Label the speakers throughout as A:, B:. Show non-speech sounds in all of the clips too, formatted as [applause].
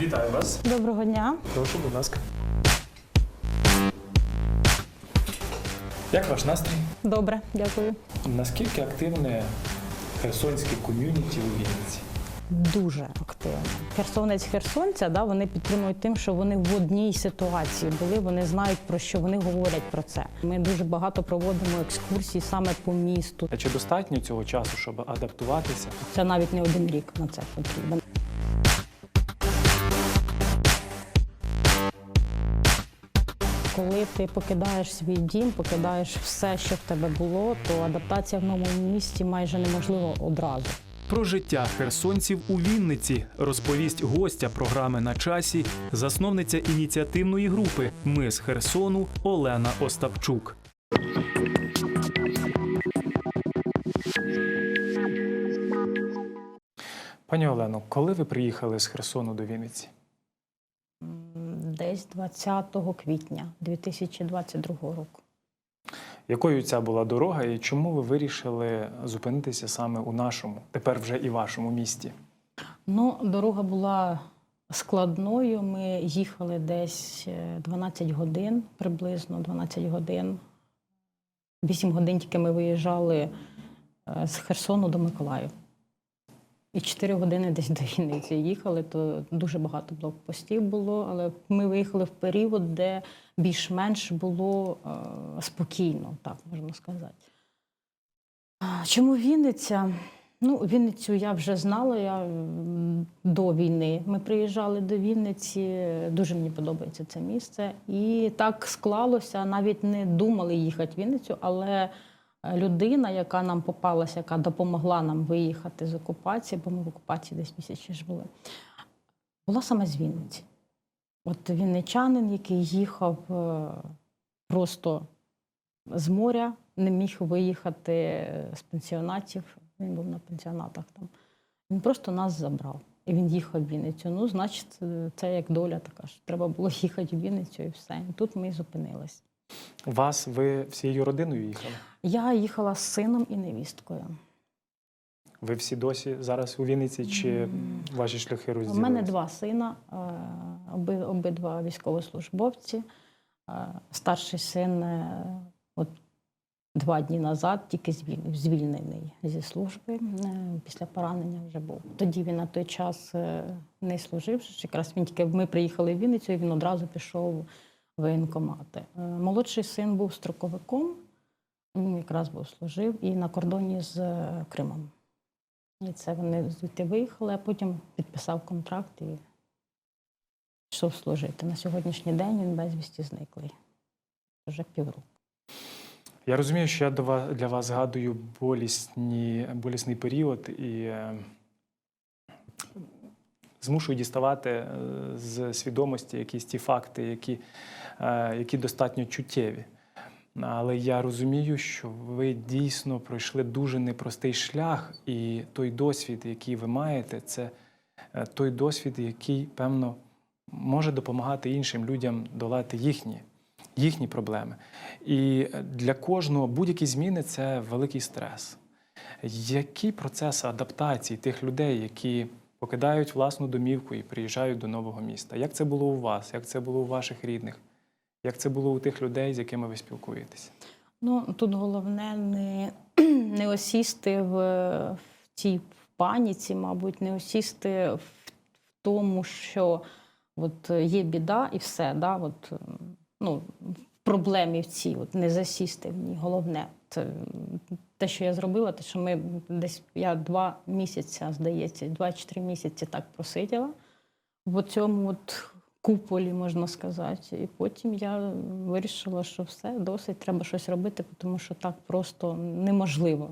A: Вітаю вас.
B: Доброго дня.
A: Прошу, будь ласка. Як ваш настрій?
B: Добре, дякую.
A: Наскільки активне херсонське ком'юніті у Вінниці?
B: Дуже активно. Херсонець херсонця, да, вони підтримують тим, що вони в одній ситуації були. Вони знають про що вони говорять про це. Ми дуже багато проводимо екскурсій саме по місту.
A: А чи достатньо цього часу, щоб адаптуватися?
B: Це навіть не один рік на це потрібен. Коли ти покидаєш свій дім, покидаєш все, що в тебе було, то адаптація в новому місті майже неможлива одразу.
C: Про життя херсонців у Вінниці розповість гостя програми на часі, засновниця ініціативної групи Ми з Херсону Олена Остапчук.
A: Пані Олено, коли ви приїхали з Херсону до Вінниці?
B: Десь 20 квітня 2022 року.
A: Якою ця була дорога і чому ви вирішили зупинитися саме у нашому, тепер вже і вашому місті?
B: Ну, дорога була складною. Ми їхали десь е, 12 годин, приблизно 12 годин. 8 годин тільки ми виїжджали е, з Херсону до Миколаїв. І 4 години десь до Вінниці їхали, то дуже багато блокпостів було, але ми виїхали в період, де більш-менш було е, спокійно, так можна сказати. Чому Вінниця? Ну, Вінницю я вже знала я до війни. Ми приїжджали до Вінниці. Дуже мені подобається це місце. І так склалося, навіть не думали їхати в Вінницю, але людина, яка нам попалася, яка допомогла нам виїхати з окупації, бо ми в окупації десь місяці ж були, була саме з Вінниці. От вінничанин, який їхав е, просто з моря, не міг виїхати е, з пенсіонатів. Він був на пенсіонатах там. Він просто нас забрав. І він їхав в Вінницю. Ну, значить, е, це як доля така, що треба було [laughs] їхати в Вінницю і все. І тут ми і зупинились.
A: Вас ви всією родиною їхали?
B: Я їхала з сином і невісткою.
A: Ви всі досі зараз у Вінниці чи ваші шляхи
B: У мене два сина, е, обидва військовослужбовці. Е, Старший син е, от два дні назад тільки звільнений зі служби після поранення вже був. Тоді він на той час не служив. Якраз він тільки ми приїхали в Вінницю, і він одразу пішов воєнкомати. Е, Молодший син був строковиком, він якраз був служив і на кордоні з е, Кримом. І це вони звідти виїхали, а потім підписав контракт і пішов служити. На сьогоднішній день він безвісті зниклий. Вже півроку.
A: Я розумію, що я для вас згадую болісні, болісний період і змушую діставати е, з свідомості якісь ті факти, які, е, які достатньо чуттєві. Але я розумію, що ви дійсно пройшли дуже непростий шлях, і той досвід, який ви маєте, це е, той досвід, який, певно, може допомагати іншим людям долати їхні, їхні проблеми. І для кожного будь-які зміни це великий стрес. Який процес адаптації тих людей, які покидають власну домівку і приїжджають до нового міста? Як це було у вас? Як це було у ваших рідних? Як це було у тих людей, з якими ви спілкуєтеся?
B: Ну тут головне не, [clears throat] не осісти в, в цій паніці, мабуть, не осісти в, тому, що от є біда і все. Да? От, ну, проблемі в цій, от не засісти в ній. Головне. Це те, що я зробила, те, що ми десь я два місяці, здається, два чи три місяці так просиділа в цьому от куполі, можна сказати. І потім я вирішила, що все, досить, треба щось робити, тому що так просто неможливо.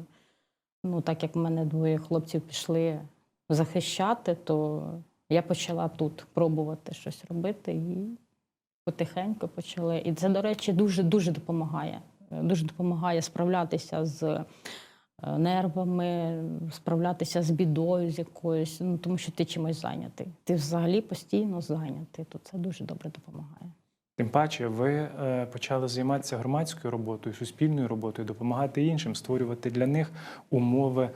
B: Ну, так як в мене двоє хлопців пішли захищати, то я почала тут пробувати щось робити і потихеньку почали. І це, до речі, дуже дуже допомагає. Дуже допомагає справлятися з е, нервами, справлятися з бідою з якоюсь, ну тому що ти чимось зайнятий. Ти взагалі постійно зайнятий, то це дуже добре допомагає.
A: Тим паче, ви е, почали займатися громадською роботою, суспільною роботою, допомагати іншим, створювати для них умови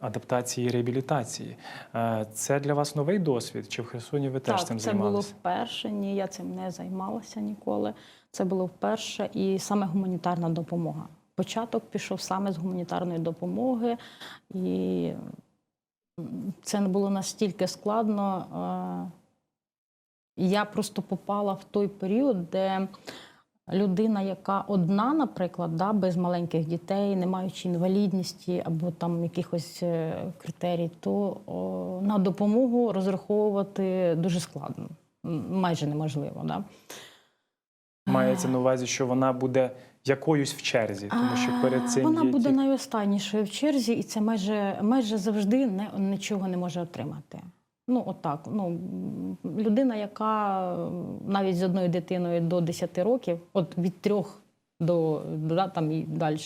A: адаптації і реабілітації. Е, Це для вас новий досвід? Чи в Херсоні ви теж
B: так,
A: цим
B: це було вперше. Ні, я цим не займалася ніколи. Це було вперше, і саме гуманітарна допомога. Початок пішов саме з гуманітарної допомоги, і це не було настільки складно. Я просто попала в той період, де людина, яка одна, наприклад, да, без маленьких дітей, не маючи інвалідності або там якихось е, критерій, то о, на допомогу розраховувати дуже складно, майже неможливо. Да.
A: Мається на увазі, що вона буде якоюсь в черзі, тому що перед цим
B: Вона
A: є
B: буде
A: ті-
B: найостаннішою в черзі, і це майже, майже завжди не, нічого не може отримати. Ну, отак. Ну, м, людина, яка е, навіть з одною дитиною до 10 років, от від трьох до, до да, там і далі,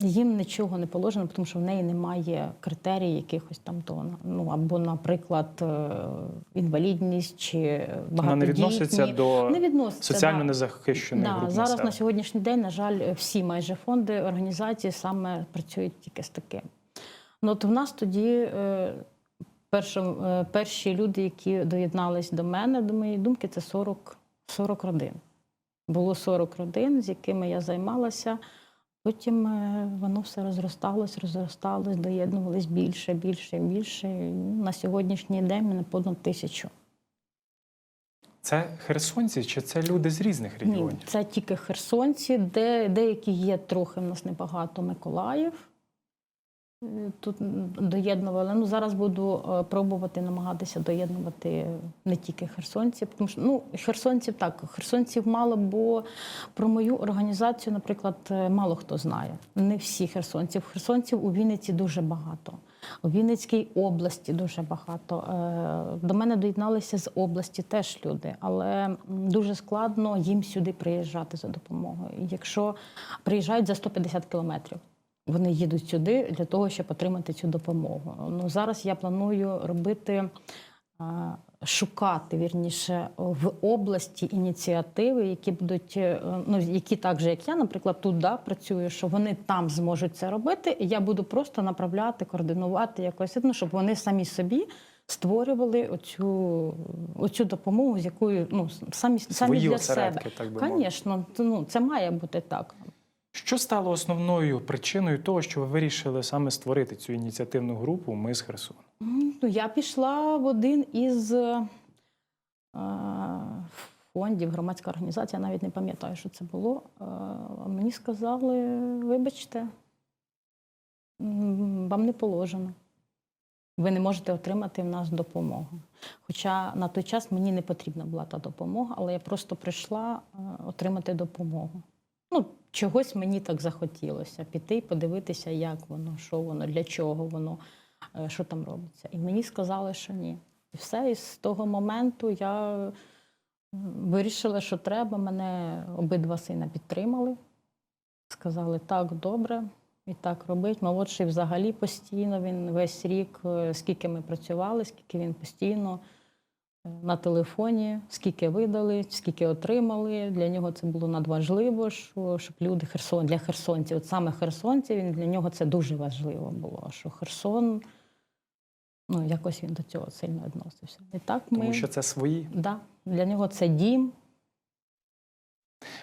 B: їм нічого не положено, тому що в неї немає критерій якихось там то, ну, або, наприклад, е, інвалідність чи
A: вона не відноситься до
B: не відноситься,
A: соціально
B: да.
A: незахищених
B: Да,
A: груп
B: зараз на сьогоднішній день, на жаль, всі майже фонди, організації саме працюють тільки з таким. Ну, от в нас тоді е, е, перші люди, які доєднались до мене, до моєї думки, це 40, 40 родин. Було 40 родин, з якими я займалася. Потім е, воно все розросталось, розросталось, доєднувалось більше, більше, більше. На сьогоднішній день мене понад тисячу.
A: Це херсонці чи це люди з різних
B: Ні,
A: регіонів?
B: це тільки херсонці, де деякі є трохи в нас небагато Миколаїв. Тут доєднували. Ну, зараз буду е, пробувати намагатися доєднувати не тільки херсонців, тому що ну, херсонців так, херсонців мало, бо про мою організацію, наприклад, е, мало хто знає. Не всі херсонців. Херсонців у Вінниці дуже багато. У Вінницькій області дуже багато. Е, До мене доєдналися з області теж люди, але дуже складно їм сюди приїжджати за допомогою. Якщо приїжджають за 150 кілометрів, вони їдуть сюди для того, щоб отримати цю допомогу. Ну зараз я планую робити. Шукати вірніше в області ініціативи, які будуть е, ну які так же, як я, наприклад, тут да, працюю, що вони там зможуть це робити, і я буду просто направляти, координувати якось, ну, щоб вони самі собі створювали оцю, оцю допомогу, з якою ну самі, самі
A: Свої
B: для себе.
A: осередки, так би.
B: Звісно, ну це має бути так.
A: Що стало основною причиною того, що ви вирішили саме створити цю ініціативну групу Ми з Херсону?
B: Ну, я пішла в один із е, фондів, громадська організація, навіть не пам'ятаю, що це було. Е, Мені сказали, вибачте, вам не положено. Ви не можете отримати в нас допомогу. Хоча на той час мені не потрібна була та допомога, але я просто прийшла е, отримати допомогу. Ну, чогось мені так захотілося піти і подивитися, як воно, що воно, для чого воно, е, що там робиться. І мені сказали, що ні. І все, і з того моменту я вирішила, що треба. Мене обидва сина підтримали. Сказали, так, добре, і так робить. Молодший взагалі постійно, він весь рік, е, скільки ми працювали, скільки він постійно на телефоні, скільки видали, скільки отримали. Для нього це було надважливо, що, щоб люди Херсон для херсонців, от саме херсонців, він для нього це дуже важливо було. Що Херсон, ну якось він до цього сильно відносився. І так ми
A: Тому що це свої.
B: да, для нього це дім.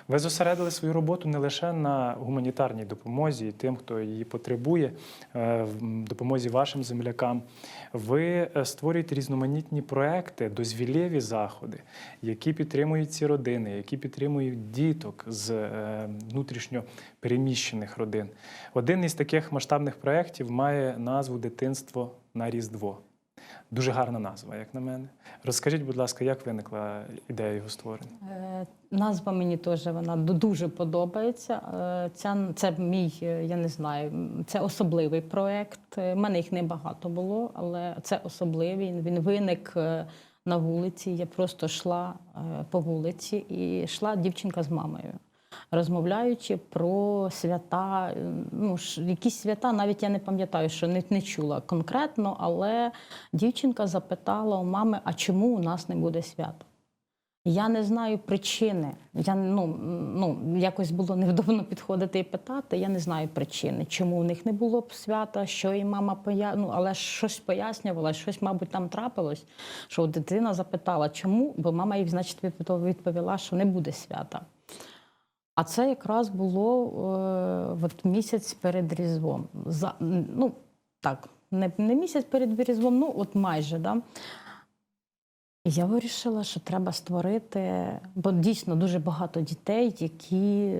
A: Ви зосередили свою роботу не лише на гуманітарній допомозі тим, хто її потребує, е, допомозі вашим землякам. Ви е, створюєте різноманітні проекти, дозвілєві заходи, які підтримують ці родини, які підтримують діток з е, внутрішньо переміщених родин. Один із таких масштабних проєктів має назву Дитинство на Різдво. Дуже гарна назва, як на мене. Розкажіть, будь ласка, як виникла ідея його створення?
B: Е, Назва мені теж вона дуже подобається. Е, Ця, це мій, е, я не знаю, це особливий проєкт. У мене їх небагато було, але це особливий. Він виник е, на вулиці. Я просто йшла е, по вулиці і йшла дівчинка з мамою. Розмовляючи про свята, е, ну якісь свята, навіть я не пам'ятаю, що не, не чула конкретно, але дівчинка запитала у мами, а чому у нас не буде свята? Я не знаю причини. Я ну, ну якось було невдобно підходити і питати. Я не знаю причини, чому у них не було б свята, що і мама поя... ну, але щось пояснювала, щось, мабуть, там трапилось. Що дитина запитала, чому, бо мама їй, значить, відповіла, що не буде свята. А це якраз було е, от місяць перед Різдвом. За, ну, так, не, не місяць перед Різдвом, ну от майже. Да? І я вирішила, що треба створити, бо дійсно дуже багато дітей, які,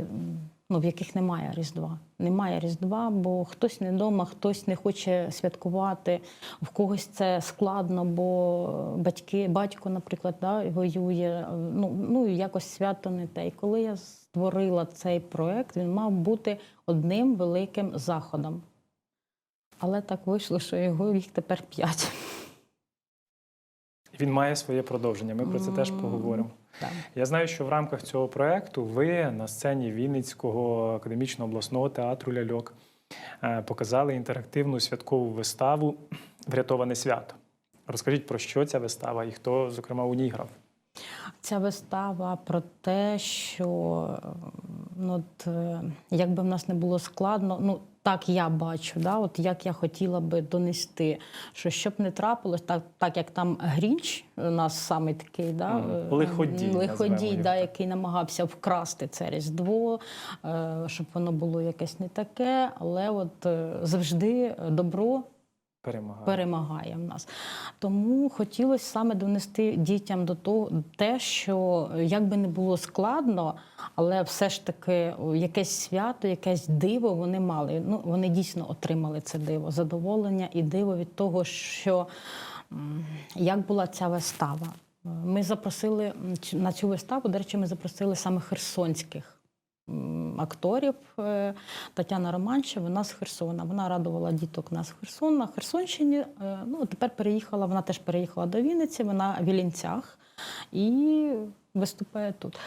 B: ну, в яких немає Різдва. Немає Різдва, бо хтось не вдома, хтось не хоче святкувати, в когось це складно, бо батьки, батько, наприклад, да, воює. Ну, ну і якось свято не те. І коли я створила цей проект, він мав бути одним великим заходом. Але так вийшло, що його їх тепер п'ять.
A: Він має своє продовження. Ми про це теж поговоримо.
B: Так.
A: Я знаю, що в рамках цього проекту ви на сцені Вінницького академічного обласного театру Ляльок е, показали інтерактивну святкову виставу Врятоване свято. Розкажіть про що ця вистава і хто, зокрема, у ній грав?
B: Ця вистава про те, що ну, от, е, як би в нас не було складно, ну так я бачу, да, от як я хотіла би донести, що щоб не трапилось, так, так як там Грінч у нас саме такий, да, е,
A: Лиходій,
B: лиходій да, який намагався вкрасти це Різдво, е, щоб воно було якесь не таке, але от е, завжди добро
A: Перемагає.
B: перемагає в нас. Тому хотілося саме донести дітям до того те, що е, як би не було складно, але все ж таки якесь свято, якесь диво вони мали. Ну вони дійсно отримали це диво, задоволення і диво від того, що як була ця вистава. Ми запросили на цю виставу, до речі, ми запросили саме херсонських акторів. Е, Тетяна Романча, вона з Херсона. Вона радувала діток нас в Херсон, на Херсонщині. Е, Ну, тепер переїхала, вона теж переїхала до Вінниці, вона в Ілінцях і виступає тут.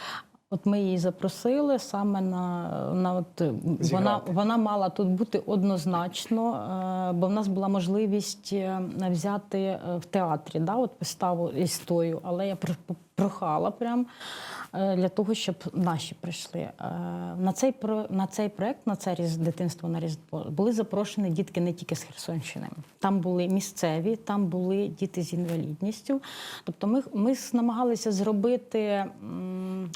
B: От ми її запросили саме на, на от, е, вона, вона мала тут бути однозначно, бо в нас була можливість взяти в театрі да, от виставу із тою, але я прохала прям е, для того, щоб наші прийшли. Е, На цей, на цей проект, на це дитинство на Різдво, були запрошені дітки не тільки з Херсонщини. Там були місцеві, там були діти з інвалідністю. Тобто ми, ми намагалися зробити,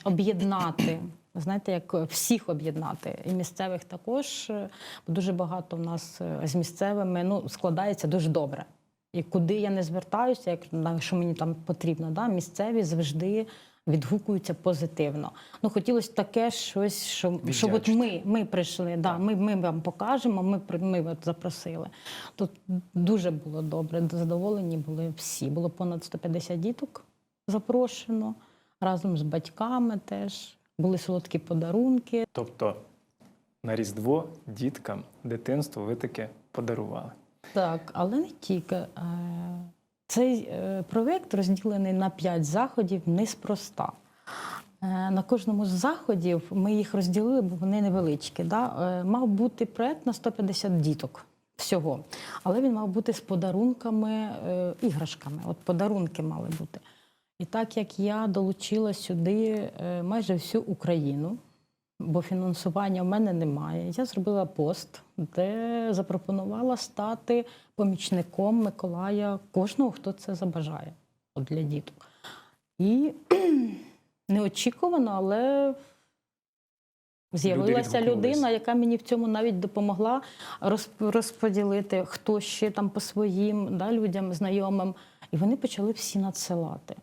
B: об'єднати. Знаєте, як всіх об'єднати, і місцевих також. е, Бо дуже багато в нас е, з місцевими ну, складається дуже добре. І куди я не звертаюся, як що мені там потрібно, да, місцеві завжди відгукуються позитивно. Ну хотілося таке щось, що, що от ми, ми прийшли, да, ми, ми вам покажемо, ми, ми от запросили. Тут дуже було добре, задоволені були всі. Було понад 150 діток запрошено разом з батьками теж. Були солодкі подарунки.
A: Тобто на Різдво діткам дитинство ви таке подарували.
B: Так, але не тільки. Е, Цей е, проєкт розділений на п'ять заходів неспроста. Е, На кожному з заходів ми їх розділили, бо вони невеличкі. Да? Мав бути проєкт на 150 діток всього, але він мав бути з подарунками, іграшками. От подарунки мали бути. І так як я долучила сюди майже всю Україну, бо фінансування в мене немає. Я зробила пост, де запропонувала стати помічником Миколая кожного, хто це забажає от для діток. І [clears throat] неочікувано, але з'явилася людина, яка мені в цьому навіть допомогла розп- розподілити, хто ще там по своїм да, людям, знайомим. І вони почали всі надсилати.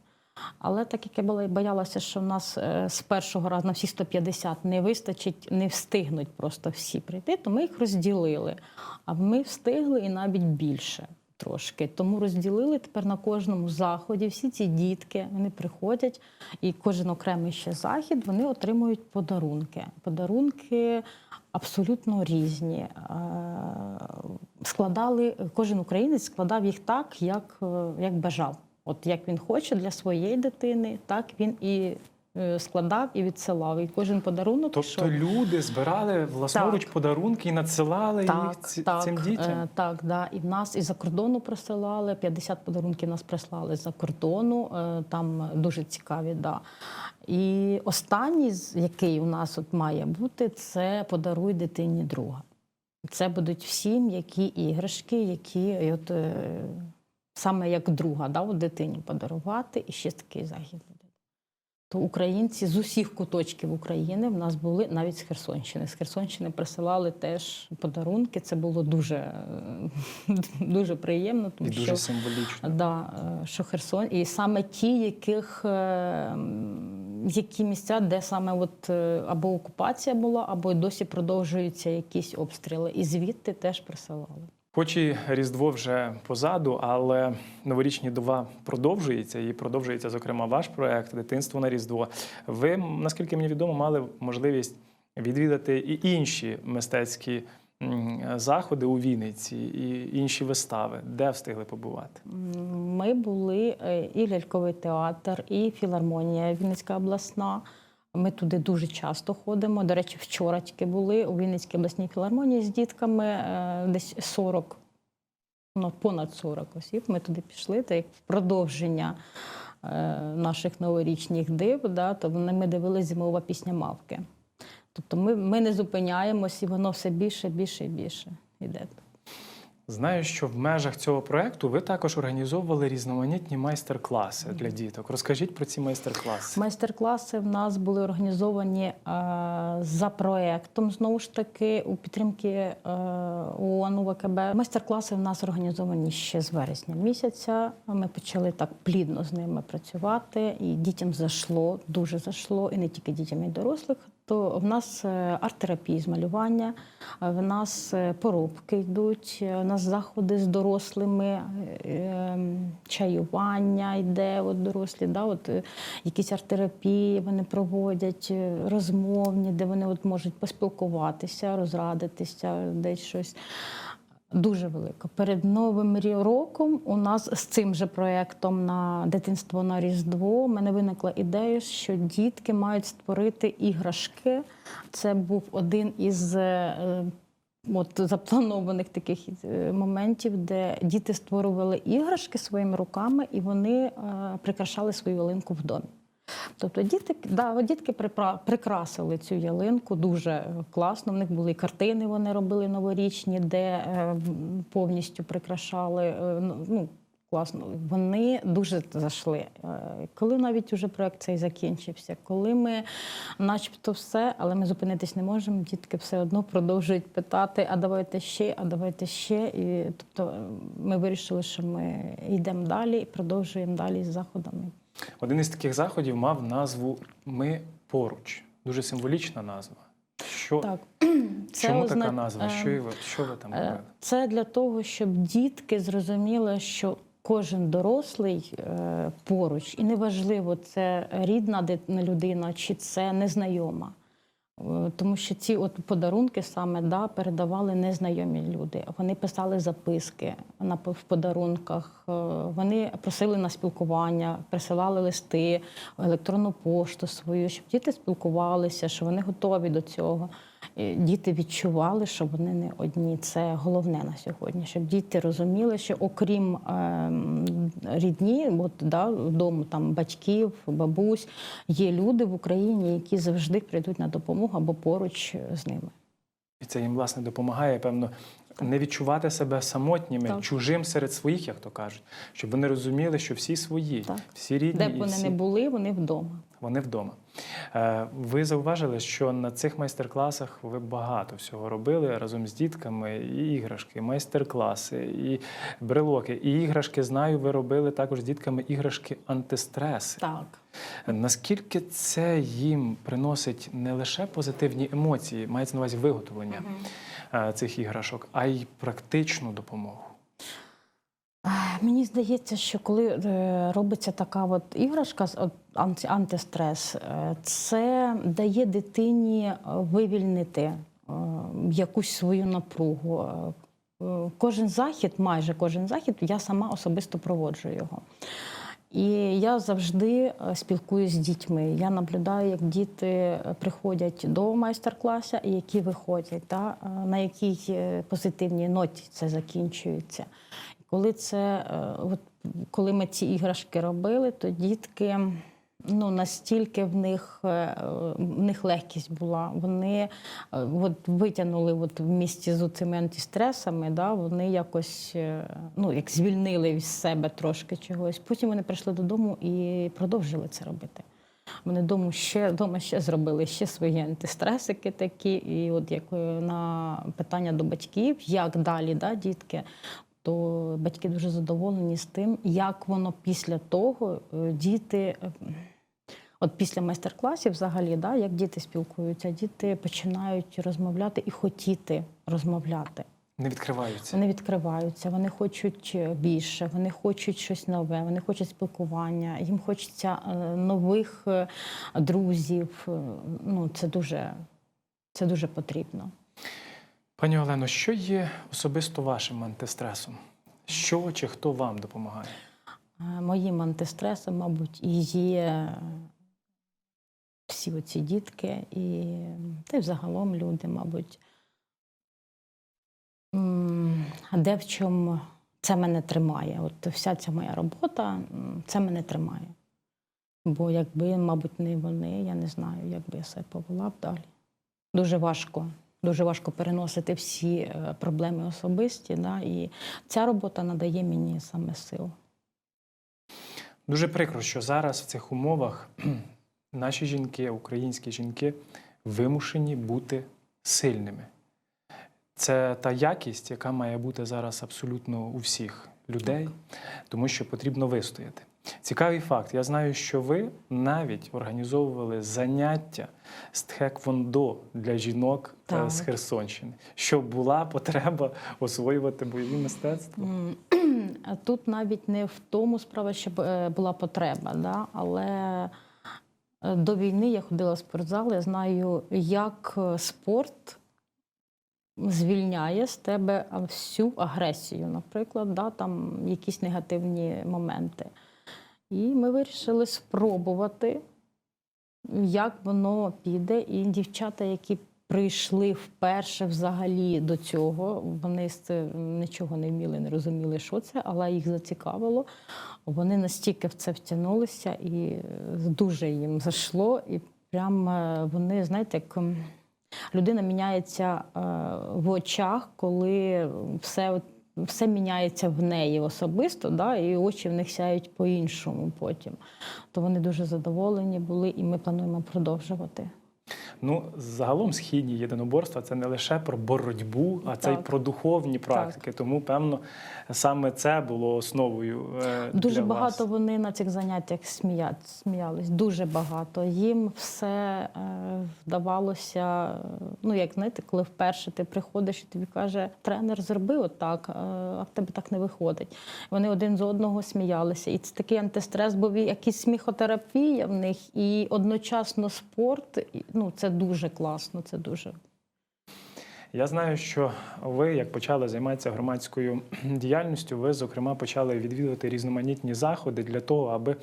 B: Але так як я була боялася, що в нас е, з першого разу на всі 150 не вистачить, не встигнуть просто всі прийти, то ми їх розділили. А ми встигли і навіть більше трошки. Тому розділили тепер на кожному заході. Всі ці дітки вони приходять, і кожен окремий ще захід вони отримують подарунки. Подарунки абсолютно різні. Е, Складали кожен українець складав їх так, як, е, як бажав. От як він хоче для своєї дитини, так він і е, складав і відсилав. І кожен подарунок
A: Тобто
B: йшов.
A: люди збирали власноруч
B: Так.
A: подарунки і надсилали їх ці-
B: так,
A: цим дітям.
B: е, так, да. І в нас із-за кордону присилали, 50 подарунків нас прислали з-за кордону, е, там дуже цікаві, да. І останній, який у нас от має бути, це подаруй дитині друга. Це будуть всім які іграшки, які от, е, саме як друга, да, от дитині подарувати, і ще такий захід буде. То українці з усіх куточків України в нас були навіть з Херсонщини. З Херсонщини присилали теж подарунки. Це було дуже, [laughs] дуже приємно,
A: І
B: тому
A: дуже
B: що
A: символічно.
B: Да, е, що Херсон, і саме ті, яких е, які місця, де саме от е, або окупація була, або й досі продовжуються якісь обстріли, і звідти теж присилали.
A: Хоч і Різдво вже позаду, але новорічні дива продовжується і продовжується, зокрема, ваш проект Дитинство на Різдво. Ви, наскільки мені відомо, мали можливість відвідати і інші мистецькі заходи у Вінниці, і інші вистави. Де встигли побувати?
B: Ми були е, і ляльковий театр, і філармонія Вінницька обласна. Ми туди дуже часто ходимо. До речі, вчора тільки були у Вінницькій обласній філармонії з дітками е, десь 40, ну, понад 40 осіб. Ми туди пішли. Це як продовження е, наших новорічних див. Да, то вони- ми дивилися зимова пісня мавки. Тобто ми, ми не зупиняємось, і воно все більше, більше і більше йде.
A: Знаю, що в межах цього проекту ви також організовували різноманітні майстер-класи для діток. Розкажіть про ці майстер-класи.
B: Майстер-класи в нас були організовані е, за проектом знову ж таки у підтримки е, ООН УВКБ. Майстер-класи в нас організовані ще з вересня місяця. Ми почали так плідно з ними працювати, і дітям зайшло, дуже зайшло, і не тільки дітям, і дорослих. То в нас е, арт-терапії з малювання, е, в нас е, поробки йдуть, в нас заходи з дорослими, е, е, чаювання йде, от дорослі, да, от, якісь арт-терапії вони проводять, розмовні, де вони от можуть поспілкуватися, розрадитися, десь щось. Дуже велика. Перед новим роком у нас з цим же проєктом на дитинство на Різдво в мене виникла ідея, що дітки мають створити іграшки. Це був один із е, от, запланованих таких е, моментів, де діти створювали іграшки своїми руками і вони е, прикрашали свою ялинку в домі. Тобто діти, да, дітки прикрасили цю ялинку дуже е, класно. В них були картини, вони робили новорічні, де е, повністю прикрашали. е, ну, Ну, класно. Вони дуже зайшли. Коли навіть уже проект цей закінчився, коли ми, начебто, все, але ми зупинитись не можемо, дітки все одно продовжують питати: а давайте ще, а давайте ще. І тобто ми вирішили, що ми йдемо далі і продовжуємо далі з заходами.
A: Один із таких заходів мав назву Ми поруч. Дуже символічна назва. Що,
B: Так, [clears throat]
A: чому така назва?
B: е,
A: Що, ви, що ви там
B: Е,
A: робили?
B: Це для того, щоб дітки зрозуміли, що кожен дорослий е, поруч, і неважливо, це рідна людина чи це незнайома. Е, Тому що ці от подарунки саме да, передавали незнайомі люди. Вони писали записки на в подарунках, е, вони просили на спілкування, присилали листи, електронну пошту свою, щоб діти спілкувалися, що вони готові до цього. І Діти відчували, що вони не одні. Це головне на сьогодні, щоб діти розуміли, що окрім ем, рідні, от да, вдома там батьків, бабусь, є люди в Україні, які завжди прийдуть на допомогу або поруч з ними.
A: І це їм, власне, допомагає, певно, не відчувати себе самотніми,
B: Так.
A: чужим серед своїх, як то кажуть, щоб вони розуміли, що всі свої,
B: Так.
A: всі рідні,
B: Де б вони
A: всі,
B: не були, вони вдома.
A: вони вдома. Е, Ви зауважили, що на цих майстер-класах ви багато всього робили разом з дітками, і іграшки, майстер-класи, і брелоки. І іграшки, знаю, ви робили також з дітками іграшки антистреси.
B: Так.
A: Наскільки це їм приносить не лише позитивні емоції, мається на увазі виготовлення е, цих іграшок, а й практичну допомогу?
B: Е, Мені здається, що коли е, робиться така от іграшка антистрес, е, це дає дитині е, вивільнити е, якусь свою напругу. Е, е, Кожен захід, майже кожен захід, я сама особисто проводжу його. І я завжди е, спілкуюся з дітьми. Я наблюдаю, як діти е, приходять до майстер-класу і які виходять, та, е, на якій позитивній ноті це закінчується. Коли, це, от, коли ми ці іграшки робили, то дітки ну, настільки в них, е, в них легкість була. Вони е, от, витягнули от, в місті з цими антистресами, да, вони якось е, ну, як звільнили з себе трошки чогось. Потім вони прийшли додому і продовжили це робити. Вони дому ще, дома ще зробили ще свої антистресики такі. І от як на питання до батьків, як далі, да, дітки, то батьки дуже задоволені з тим, як воно після того діти. От після майстер-класів, взагалі, да, як діти спілкуються, діти починають розмовляти і хотіти розмовляти.
A: Не відкриваються.
B: Вони відкриваються, вони хочуть е, більше, вони хочуть щось нове, вони хочуть спілкування, їм хочеться е, нових е, друзів. Ну, це дуже, це дуже потрібно.
A: Пані Олено, що є особисто вашим антистресом? Що чи хто вам допомагає?
B: Моїм антистресом, мабуть, і є всі оці дітки, і та й взагалом люди, мабуть. А де в чому це мене тримає? От вся ця моя робота, це мене тримає. Бо якби, мабуть, не вони, я не знаю, як би я себе повела б далі. Дуже важко. Дуже важко переносити всі е, проблеми особисті. Да? І ця робота надає мені саме сил.
A: Дуже прикро, що зараз в цих умовах наші жінки, українські жінки, вимушені бути сильними. Це та якість, яка має бути зараз абсолютно у всіх людей, тому що потрібно вистояти. Цікавий факт. Я знаю, що ви навіть організовували заняття з тхеквондо для жінок е,
B: Так.
A: з Херсонщини, щоб була потреба [laughs] освоювати бойові мистецтва. [clears throat]
B: Тут навіть не в тому справа, щоб е, була потреба, да? але до війни я ходила в спортзал, я знаю, як е, спорт звільняє з тебе всю агресію, наприклад, да? там якісь негативні моменти. І ми вирішили спробувати, як воно піде. І дівчата, які прийшли вперше взагалі до цього, вони з нічого не вміли, не розуміли, що це, але їх зацікавило. Вони настільки в це втягнулися і е, дуже їм зайшло. І прям е, вони, знаєте, як людина міняється е, в очах, коли все. все міняється в неї особисто, да, і очі в них сяють по-іншому потім. То вони дуже задоволені були, і ми плануємо продовжувати.
A: Ну, загалом східні єдиноборства це не лише про боротьбу, а це й про духовні практики. Тому, певно, саме це було основою. е,
B: Дуже
A: для
B: багато
A: вас.
B: вони на цих заняттях смія... сміялись. Дуже багато. Їм все е, вдавалося. е, Ну, як знаєте, коли вперше ти приходиш і тобі каже, тренер, зроби отак, а в тебе так не виходить. Вони один з одного сміялися. І це такий антистрес, бо якась сміхотерапія в них, і одночасно спорт. Ну, це дуже класно. Це дуже
A: Я знаю, що ви, як почали займатися громадською [clears throat] діяльністю, ви, зокрема, почали відвідувати різноманітні заходи для того, аби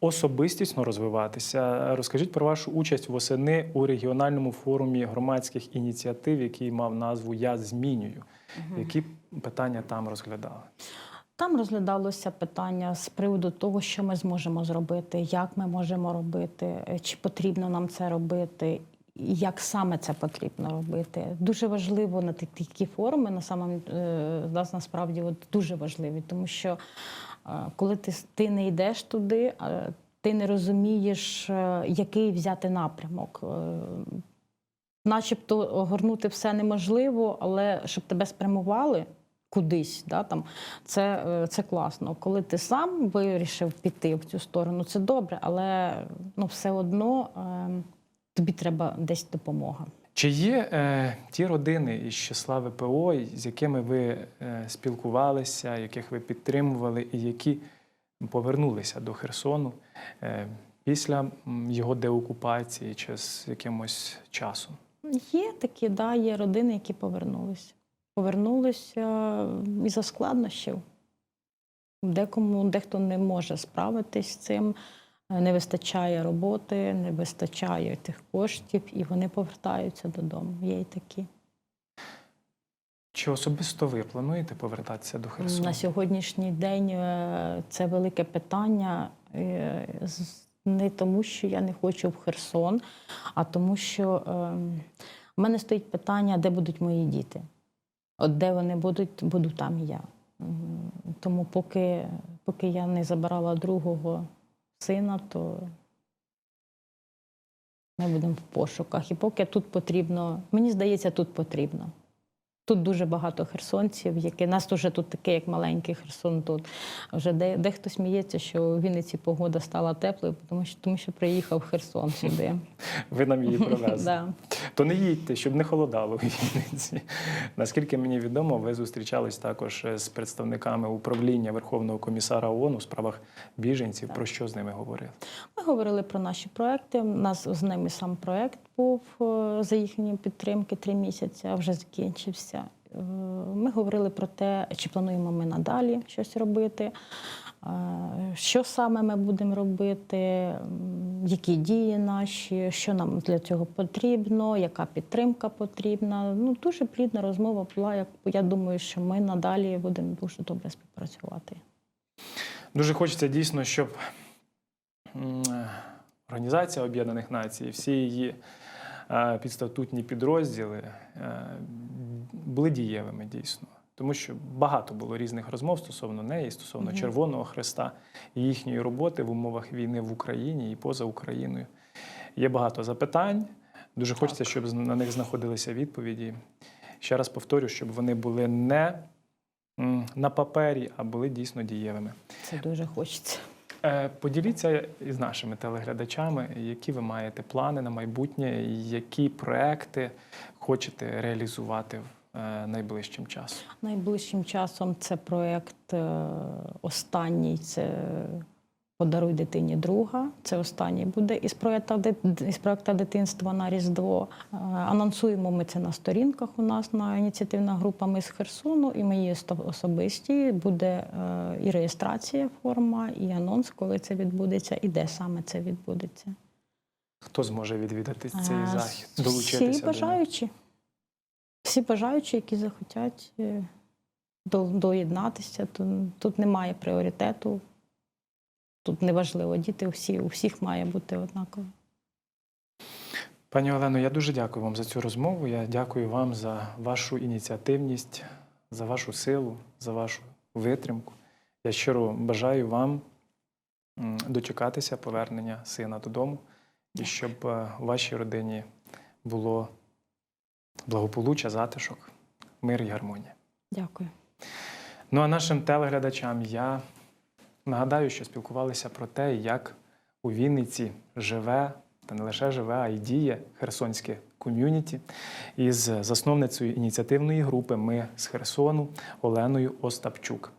A: особистісно розвиватися. Розкажіть про вашу участь восени у регіональному форумі громадських ініціатив, який мав назву Я змінюю. Які питання там розглядали?
B: Там розглядалося питання з приводу того, що ми зможемо зробити, як ми можемо робити, чи потрібно нам це робити, як саме це потрібно робити. Дуже важливо на такі- форуми, на самом е, нас насправді от дуже важливі, тому що е, коли ти, ти не йдеш туди, е, ти не розумієш, е, який взяти напрямок. Е, Начебто огорнути все неможливо, але щоб тебе спрямували кудись, да, там, це, е, це класно. Коли ти сам вирішив піти в цю сторону, це добре, але ну, все одно е, тобі треба десь допомога.
A: Чи є е, ті родини із числа ВПО, з якими ви е, спілкувалися, яких ви підтримували, і які повернулися до Херсону е, після його деокупації чи з якимось часом?
B: Є такі, да, є родини, які повернулися. Повернулися із-за складнощів. Декому дехто не може справитись з цим, не вистачає роботи, не вистачає тих коштів, і вони повертаються додому. Є й такі.
A: Чи особисто ви плануєте повертатися до Херсону?
B: На сьогоднішній день е, це велике питання е, не тому, що я не хочу в Херсон, а тому, що ем, в мене стоїть питання, де будуть мої діти. От де вони будуть, буду там і я. Тому поки, поки я не забирала другого сина, то ми будемо в пошуках. І поки тут потрібно, мені здається, тут потрібно. Тут дуже багато херсонців, які нас вже тут таке, як маленький Херсон. Тут вже де, дехто сміється, що у Вінниці погода стала теплою, тому що тому що приїхав Херсон сюди. [laughs]
A: Ви нам її привезли. [laughs] То не їдьте, щоб не холодало у Вінниці. Наскільки мені відомо, ви зустрічались також з представниками управління Верховного комісара ООН у справах біженців. Про що з ними говорили?
B: Ми говорили про наші проекти. У нас з ними сам проект був е, за їхньої підтримки три місяці, а вже закінчився. Е, Ми говорили про те, чи плануємо ми надалі щось робити, е, що саме ми будемо робити, які дії наші, що нам для цього потрібно, яка підтримка потрібна. Ну, дуже плідна розмова була. Я думаю, що ми надалі будемо дуже добре співпрацювати.
A: Дуже хочеться дійсно, щоб Організація Об'єднаних Націй, всі її підстатутні підрозділи е, були дієвими дійсно. Тому що багато було різних розмов стосовно неї, стосовно
B: Мгм.
A: Червоного Хреста і їхньої роботи в умовах війни в Україні і поза Україною. Є багато запитань. Дуже хочеться, щоб на них знаходилися відповіді. Ще раз повторю, щоб вони були не на папері, а були дійсно дієвими.
B: Це дуже хочеться.
A: Е, Поділіться із нашими телеглядачами, які ви маєте плани на майбутнє, які проекти хочете реалізувати е, найближчим часом.
B: Найближчим часом це проєкт е, останній. Це Подаруй дитині друга. Це останній буде із проєкту, із проєкту дитинства на Різдво. Е, Анонсуємо ми це на сторінках у нас на ініціативна група Ми з Херсону і мої особисті. Буде е, і реєстрація форма, і анонс, коли це відбудеться, і де саме це відбудеться.
A: Хто зможе відвідати цей
B: Е,
A: захід,
B: Всі
A: долучитися до
B: бажаючі. Всі бажаючі, які захотять доєднатися. Тут немає пріоритету. Тут неважливо, діти всі, у всіх має бути однаково.
A: Пані Олено, я дуже дякую вам за цю розмову. Я дякую вам за вашу ініціативність, за вашу силу, за вашу витримку. Я щиро бажаю вам дочекатися повернення сина додому, і щоб е, у вашій родині було благополуччя, затишок, мир і гармонія.
B: Дякую.
A: Ну а нашим телеглядачам я нагадаю, що спілкувалися про те, як у Вінниці живе, та не лише живе, а й діє херсонське ком'юніті із засновницею ініціативної групи Ми з Херсону Оленою Остапчук.